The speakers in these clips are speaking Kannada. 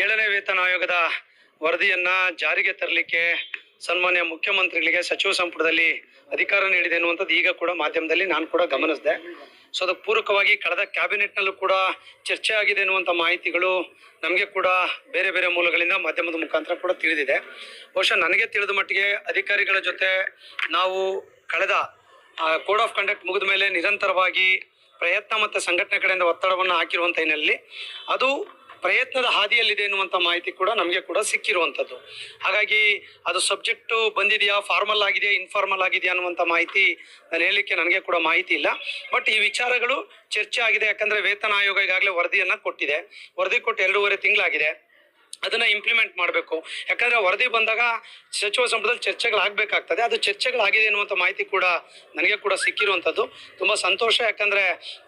ಏಳನೇ ವೇತನ ಆಯೋಗದ ವರದಿಯನ್ನ ಜಾರಿಗೆ ತರಲಿಕ್ಕೆ ಸನ್ಮಾನ್ಯ ಮುಖ್ಯಮಂತ್ರಿಗಳಿಗೆ ಸಚಿವ ಸಂಪುಟದಲ್ಲಿ ಅಧಿಕಾರ ನೀಡಿದೆ ಅನ್ನುವಂಥದ್ದು ಈಗ ಕೂಡ ಮಾಧ್ಯಮದಲ್ಲಿ ನಾನು ಕೂಡ ಗಮನಿಸಿದೆ. ಸೊ ಅದಕ್ಕೆ ಪೂರಕವಾಗಿ ಕಳೆದ ಕ್ಯಾಬಿನೆಟ್ನಲ್ಲೂ ಕೂಡ ಚರ್ಚೆ ಆಗಿದೆ ಅನ್ನುವಂಥ ಮಾಹಿತಿಗಳು ನಮಗೆ ಕೂಡ ಬೇರೆ ಬೇರೆ ಮೂಲಗಳಿಂದ ಮಾಧ್ಯಮದ ಮುಖಾಂತರ ಕೂಡ ತಿಳಿದಿದೆ. ಬಹುಶಃ ನನಗೆ ತಿಳಿದ ಮಟ್ಟಿಗೆ ಅಧಿಕಾರಿಗಳ ಜೊತೆ ನಾವು ಕಳೆದ ಕೋಡ್ ಆಫ್ ಕಂಡಕ್ಟ್ ಮುಗಿದ ಮೇಲೆ ನಿರಂತರವಾಗಿ ಪ್ರಯತ್ನ ಮತ್ತು ಸಂಘಟನೆ ಕಡೆಯಿಂದ ಒತ್ತಡವನ್ನು ಹಾಕಿರುವಂಥ ಹಿನ್ನೆಲೆಯಲ್ಲಿ ಅದು ಪ್ರಯತ್ನದ ಹಾದಿಯಲ್ಲಿದೆ ಎನ್ನುವಂಥ ಮಾಹಿತಿ ಕೂಡ ನಮಗೆ ಕೂಡ ಸಿಕ್ಕಿರುವಂಥದ್ದು ಹಾಗಾಗಿ ಅದು ಸಬ್ಜೆಕ್ಟು ಬಂದಿದೆಯಾ ಫಾರ್ಮಲ್ ಆಗಿದೆಯಾ ಇನ್ಫಾರ್ಮಲ್ ಆಗಿದೆಯಾ ಅನ್ನುವಂಥ ಮಾಹಿತಿ ನಾನು ಹೇಳಲಿಕ್ಕೆ ನನಗೆ ಕೂಡ ಮಾಹಿತಿ ಇಲ್ಲ. ಬಟ್ ಈ ವಿಚಾರಗಳು ಚರ್ಚೆ ಆಗಿದೆ, ಯಾಕಂದರೆ ವೇತನ ಆಯೋಗ ಈಗಾಗಲೇ ವರದಿಯನ್ನ ಕೊಟ್ಟಿದೆ. ವರದಿ ಕೊಟ್ಟು ಎರಡೂವರೆ ತಿಂಗಳಾಗಿದೆ. ಅದನ್ನ ಇಂಪ್ಲಿಮೆಂಟ್ ಮಾಡಬೇಕು. ಯಾಕಂದ್ರೆ ವರದಿ ಬಂದಾಗ ಸಚಿವ ಸಂಪುಟದಲ್ಲಿ ಚರ್ಚೆಗಳಾಗಬೇಕಾಗ್ತದೆ. ಅದು ಚರ್ಚೆಗಳಾಗಿದೆ ಅನ್ನುವಂಥ ಮಾಹಿತಿ ಕೂಡ ನನಗೆ ಕೂಡ ಸಿಕ್ಕಿರುವಂಥದ್ದು ತುಂಬ ಸಂತೋಷ. ಯಾಕಂದ್ರೆ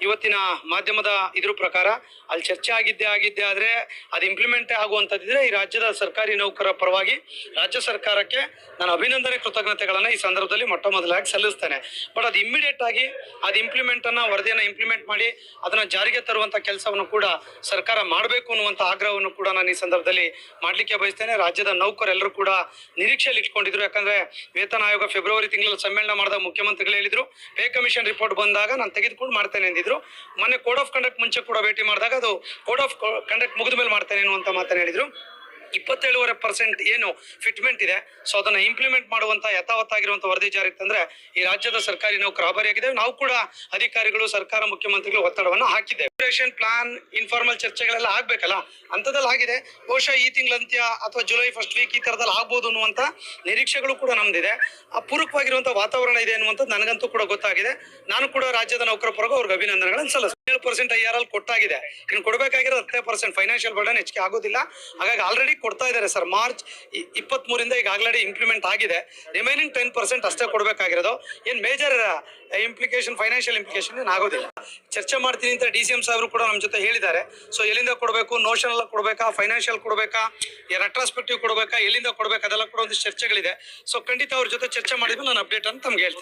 ಇವತ್ತಿನ ಮಾಧ್ಯಮದ ಇದ್ರ ಪ್ರಕಾರ ಅಲ್ಲಿ ಚರ್ಚೆ ಆಗಿದ್ದೇ ಆಗಿದ್ದೆ ಆದರೆ ಅದು ಇಂಪ್ಲಿಮೆಂಟ್ ಆಗುವಂಥದ್ದಿದ್ರೆ ಈ ರಾಜ್ಯದ ಸರ್ಕಾರಿ ನೌಕರ ಪರವಾಗಿ ರಾಜ್ಯ ಸರ್ಕಾರಕ್ಕೆ ನಾನು ಅಭಿನಂದನೆ, ಕೃತಜ್ಞತೆಗಳನ್ನು ಈ ಸಂದರ್ಭದಲ್ಲಿ ಮೊಟ್ಟ ಮೊದಲಾಗಿ ಸಲ್ಲಿಸ್ತೇನೆ. ಬಟ್ ಅದು ಇಮ್ಮಿಡಿಯೇಟ್ ಆಗಿ ಅದು ಇಂಪ್ಲಿಮೆಂಟ್ ವರದಿಯನ್ನು ಇಂಪ್ಲಿಮೆಂಟ್ ಮಾಡಿ ಅದನ್ನ ಜಾರಿಗೆ ತರುವಂತ ಕೆಲಸವನ್ನು ಕೂಡ ಸರ್ಕಾರ ಮಾಡಬೇಕು ಅನ್ನುವಂತ ಆಗ್ರಹವನ್ನು ಕೂಡ ನಾನು ಈ ಸಂದರ್ಭದಲ್ಲಿ ಮಾಡ್ಲಿಕ್ಕೆ ಬಯಸ್ತೇನೆ. ರಾಜ್ಯದ ನೌಕರೆಲ್ಲರೂ ಕೂಡ ನಿರೀಕ್ಷೆಯಲ್ಲಿ ಇಟ್ಕೊಂಡಿದ್ರು. ಯಾಕಂದ್ರೆ ವೇತನ ಆಯೋಗ ಫೆಬ್ರವರಿ ತಿಂಗಳಲ್ಲಿ ಸಮ್ಮೇಳನ ಮಾಡಿದ ಮುಖ್ಯಮಂತ್ರಿಗಳು ಹೇಳಿದ್ರು, ಪೇ ಕಮಿಷನ್ ರಿಪೋರ್ಟ್ ಬಂದಾಗ ನಾನು ತೆಗೆದುಕೊಂಡು ಮಾಡ್ತೇನೆ ಎಂದಿದ್ರು ಮೊನ್ನೆ ಕೋಡ್ ಆಫ್ ಕಂಡಕ್ಟ್ ಮುಂಚೆ ಕೂಡ ಭೇಟಿ ಮಾಡಿದಾಗ ಅದು ಕೋಡ್ ಆಫ್ ಕಂಡಕ್ಟ್ ಮುಗಿದ ಮೇಲೆ ಮಾಡ್ತೇನೆ ಅನ್ನುವಂತ ಮಾತನ್ನ ಹೇಳಿದ್ರು. ಇಪ್ಪತ್ತೇಳುವರೆ ಪರ್ಸೆಂಟ್ ಏನು ಫಿಟ್ಮೆಂಟ್ ಇದೆ. ಸೊ ಅದನ್ನ ಇಂಪ್ಲಿಮೆಂಟ್ ಮಾಡುವಂತ ಯಥಾವತ್ತಾಗಿರುವಂತ ವರದಿ ಜಾರಿಗೆ ತಂದ್ರೆ ಈ ರಾಜ್ಯದ ಸರ್ಕಾರಿ ನೌಕರ ಆಭಾರಿಯಾಗಿದ್ದೇವೆ ನಾವು ಕೂಡ ಅಧಿಕಾರಿಗಳು, ಸರ್ಕಾರ, ಮುಖ್ಯಮಂತ್ರಿಗಳು ಒತ್ತಡವನ್ನು ಹಾಕಿದ್ದೇವೆ. ಪ್ಲಾನ್ ಇನ್ಫಾರ್ಮಲ್ ಚರ್ಚೆಗಳೆಲ್ಲ ಆಗ್ಬೇಕಲ್ಲ? ಅಂತದಲ್ಲಿ ಆಗಿದೆ. ಬಹುಶಃ ಈ ತಿಂಗಳಂತ್ಯ ಅಥವಾ ಜುಲೈ ಫಸ್ಟ್ ವೀಕ್ ಈ ತರದಲ್ಲಿ ಆಗ್ಬೋದು ಅನ್ನುವಂತ ನಿರೀಕ್ಷೆಗಳು ಕೂಡ ನಮ್ದಿದೆ. ಆ ವಾತಾವರಣ ಇದೆ ಅನ್ನುವಂಥದ್ದು ನನಗಂತೂ ಕೂಡ ಗೊತ್ತಾಗಿದೆ. ನಾನು ಕೂಡ ರಾಜ್ಯದ ನೌಕರ ಪರಗೂ ಅವ್ರಿಗೆ ಅಭಿನಂದನೆಗಳನ್ನು ಸಲ್ಲಿಸ್ತೇನೆ. ಪರ್ಸೆಂಟ್ ಐ ಆರ್ ಅಲ್ಲಿ ಕೊಟ್ಟಾಗಿದೆ. ಇನ್ನು ಕೊಡಬೇಕಾಗಿರೋ ಹತ್ತೇ ಪರ್ಸೆಂಟ್ ಫೈನಾನ್ಷಿಯಲ್ ಬರ್ಡನ್ ಹೆಚ್ಚಿಗೆ ಆಗೋದಿಲ್ಲ. ಹಾಗಾಗಿ ಆಲ್ರೆಡಿ ಕೊಡ್ತಾ ಇದ್ದಾರೆ ಸರ್ ಮಾರ್ಚ್ ಇಪ್ಪತ್ತ್ ಮೂರಿಂದ ಈಗ ಆಲ್ರೆಡಿ ಇಂಪ್ಲಿಮೆಂಟ್ ಆಗಿದೆ. ರಿಮೈನಿಂಗ್ ಟೆನ್ ಪರ್ಸೆಂಟ್ ಅಷ್ಟೇ ಕೊಡಬೇಕಾಗಿರೋದು. ಏನು ಮೇಜರ್ ಇಂಪ್ಲಿಕೇಶನ್ ಫೈನಾನ್ಷಿಯಲ್ ಇಂಪ್ಲಿಕೇಶನ್ ಏನು ಆಗೋದಿಲ್ಲ. ಚರ್ಚೆ ಮಾಡ್ತೀನಿ ಅಂತ ಡಿ ಸಿ ಎಂ ಸಾಹೇಬರು ಕೂಡ ನಮ್ಮ ಜೊತೆ ಹೇಳಿದ್ದಾರೆ. ಸೊ ಎಲ್ಲಿಂದ ಕೊಡಬೇಕು? ನೋಷನಲ್ ಕೊಡಬೇಕಾ? ಫೈನಾನ್ಷಿಯಲ್ ಕೊಡಬೇಕಾ? ರೆಟ್ರಾಸ್ಪೆಕ್ಟಿವ್ ಕೊಡಬೇಕಾ? ಎಲ್ಲಿಂದ ಕೊಡಬೇಕು? ಅದೆಲ್ಲ ಕೂಡ ಒಂದು ಚರ್ಚೆಗಳಿದೆ. ಸೊ ಖಂಡಿತ ಅವ್ರ ಜೊತೆ ಚರ್ಚೆ ಮಾಡಿದ್ರು ನಾನು ಅಪ್ಡೇಟ್ ಅಂತ ತಮ್ಗೆ ಹೇಳ್ತೇನೆ.